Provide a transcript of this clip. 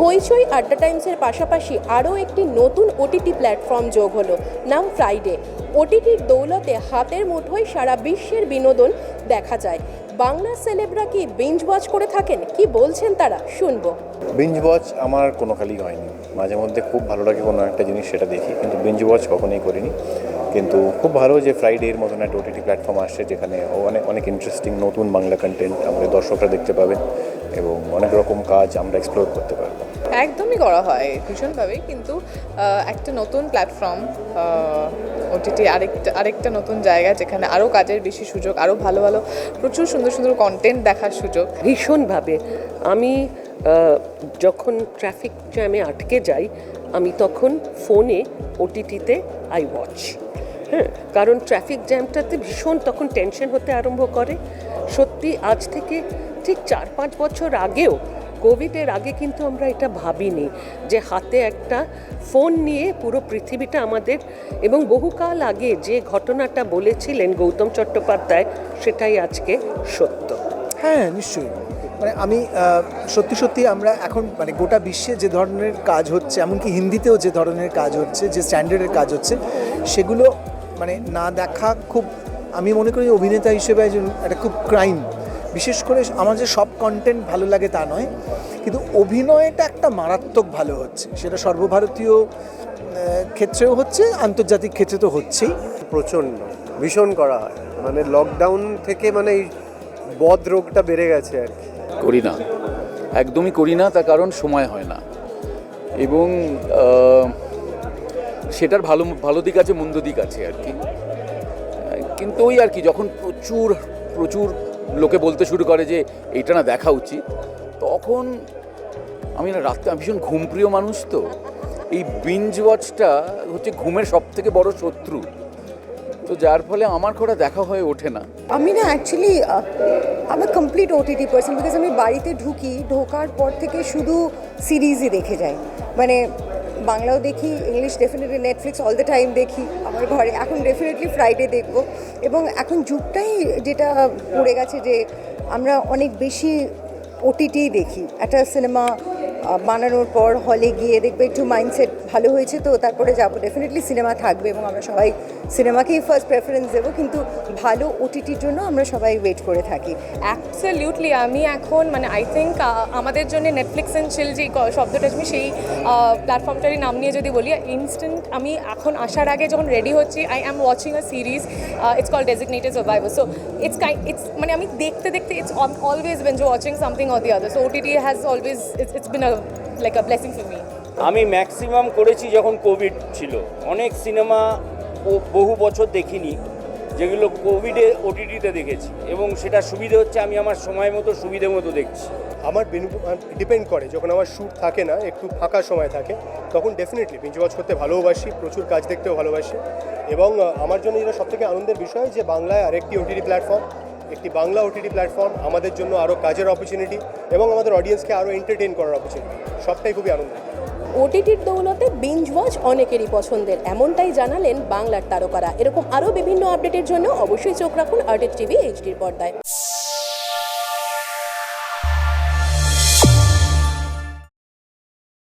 হইচই আড্ডা টাইমসের পাশাপাশি আরও একটি নতুন ওটিটি প্ল্যাটফর্ম যোগ হলো, নাম ফ্রাইডে ওটিটির দৌলতে হাতের মুঠোয় সারা বিশ্বের বিনোদন দেখা যায়। বাংলা সেলেবরা কি বিঞ্জ ওয়াচ করে থাকেন? কি বলছেন তারা? শুনব। বিঞ্জ ওয়াচ আমার কোনো কালই হয়নি। মাঝে মধ্যে খুব ভালো লাগে কোনো একটা জিনিস সেটা দেখি, কিন্তু বিঞ্জ ওয়াচ কখনোই করিনি। কিন্তু খুব ভালো যে ফ্রাইডের মতন একটা ওটিটি প্ল্যাটফর্ম আসছে যেখানে অনেক অনেক ইন্টারেস্টিং নতুন বাংলা কন্টেন্ট আমাদের দর্শকরা দেখতে পাবেন এবং অনেক রকম কাজ আমরা এক্সপ্লোর করতে পারব। একদমই করা হয়, ভীষণভাবেই। কিন্তু একটা নতুন প্ল্যাটফর্ম ওটিটি আরেকটা আরেকটা নতুন জায়গা যেখানে আরও কাজের বেশি সুযোগ আরও ভালো ভালো, প্রচুর সুন্দর সুন্দর কন্টেন্ট দেখার সুযোগ। ভীষণভাবে। আমি যখন ট্রাফিক জ্যামে আটকে যাই, আমি তখন ফোনে ওটিটিতে আই ওয়াচ হ্যাঁ কারণ ট্রাফিক জ্যামটাতে ভীষণ তখন টেনশন হতে আরম্ভ করে। সত্যি, আজ থেকে ঠিক চার পাঁচ বছর আগেও কোভিডের আগে কিন্তু আমরা এটা ভাবিনি যে হাতে একটা ফোন নিয়ে পুরো পৃথিবীটা আমাদের এবং বহুকাল আগে যে ঘটনাটা বলেছিলেন গৌতম চট্টোপাধ্যায়, সেটাই আজকে সত্য। হ্যাঁ নিশ্চয়ই। মানে আমি সত্যি সত্যি আমরা এখন মানে গোটা বিশ্বে যে ধরনের কাজ হচ্ছে, এমনকি হিন্দিতেও যে ধরনের কাজ হচ্ছে, যে স্ট্যান্ডার্ডের কাজ হচ্ছে, সেগুলো মানে না দেখা খুব, আমি মনে করি অভিনেতা হিসেবে একজন, একটা খুব ক্রাইম বিশেষ করে আমার যে সব কন্টেন্ট ভালো লাগে তা নয় কিন্তু অভিনয়টা একটা মারাত্মক ভালো হচ্ছে। সেটা সর্বভারতীয় ক্ষেত্রেও হচ্ছে আন্তর্জাতিক ক্ষেত্রে তো হচ্ছেই। প্রচণ্ড ভীষণ করা হয়। মানে লকডাউন থেকে মানে এই বদ রোগটা বেড়ে গেছে আর কি। করি না। একদমই করি না তার কারণ সময় হয় না। এবং সেটার ভালো ভালো দিক আছে মন্দ দিক আছে আর কি। কিন্তু ওই আর কি যখন প্রচুর প্রচুর লোকে বলতে শুরু করে যে এইটা না দেখা উচিত। তখন আমি না রাত্রে, আমি ভীষণ ঘুমপ্রিয় মানুষ তো। এই বিঞ্জ ওয়াচটা হচ্ছে ঘুমের সব থেকে বড় শত্রু। তো যার ফলে আমার করা দেখা হয়ে ওঠে না। আমি না অ্যাকচুয়ালি আমার কমপ্লিট ওটিটি পার্সন বিকজ আমি বাড়িতে ঢুকি, ঢোকার পর থেকে শুধু সিরিজই দেখে যাই। মানে বাংলাও দেখি English definitely Netflix all the time দেখি আমার ঘরে। এখন ডেফিনেটলি ফ্রাইডে দেখব। এবং এখন যুগটাই যেটা পড়ে গেছে যে আমরা অনেক বেশি ওটিটি দেখি। একটা সিনেমা বানানোর পর হলে গিয়ে দেখবে একটু মাইন্ডসেট ভালো হয়েছে তো, তারপরে যাব। ডেফিনেটলি সিনেমা থাকবে এবং আমরা সবাই সিনেমাকেই ফার্স্ট প্রেফারেন্স দেবো, কিন্তু ভালো ওটিটির জন্য আমরা সবাই ওয়েট করে থাকি। অ্যাবসলিউটলি আমি এখন মানে আই থিঙ্ক আমাদের জন্য নেটফ্লিক্স অ্যান্ড চিল যে শব্দটা আমি সেই প্ল্যাটফর্মটারই নাম নিয়ে যদি বলি ইনস্ট্যান্ট আমি এখন আসার আগে যখন রেডি হচ্ছি I am watching a series it's called Designated Survivor so it's it's মানে আমি দেখতে দেখতে ইটস অলওয়েজ বেন যে watching something or the other so OTT has always it's been a like a blessing for me আমি maximum করেছি যখন Covid ছিল। অনেক সিনেমা ও বহু বছর দেখিনি যেগুলো কোভিডে ওটিটিতে দেখেছি। এবং সেটা সুবিধে হচ্ছে আমি আমার সময় মতো সুবিধে মতো দেখছি। আমার ডিপেন্ড করে যখন আমার শ্যুট থাকে না একটু ফাঁকা সময় থাকে তখন ডেফিনেটলি বিঞ্জ ওয়াচ করতে ভালোবাসি প্রচুর কাজ দেখতেও ভালোবাসি। এবং আমার জন্য যেটা সবথেকে আনন্দের বিষয় যে বাংলায় আরেকটি ওটিটি প্ল্যাটফর্ম একটি বাংলা ওটিটি প্ল্যাটফর্ম আমাদের জন্য আরও কাজের অপরচুনিটি এবং আমাদের অডিয়েন্সকে আরও এন্টারটেইন করার অপরচুনিটি সবটাই খুবই আনন্দ ওটিটির দৌলতে বিঞ্জ ওয়াচ অনেকেরই পছন্দের, এমনটাই জানালেন বাংলার তারকারা। এরকম আরও বিভিন্ন আপডেটের জন্য অবশ্যই চোখ রাখুন আর্টেড টিভি এইচডির পর্দায়।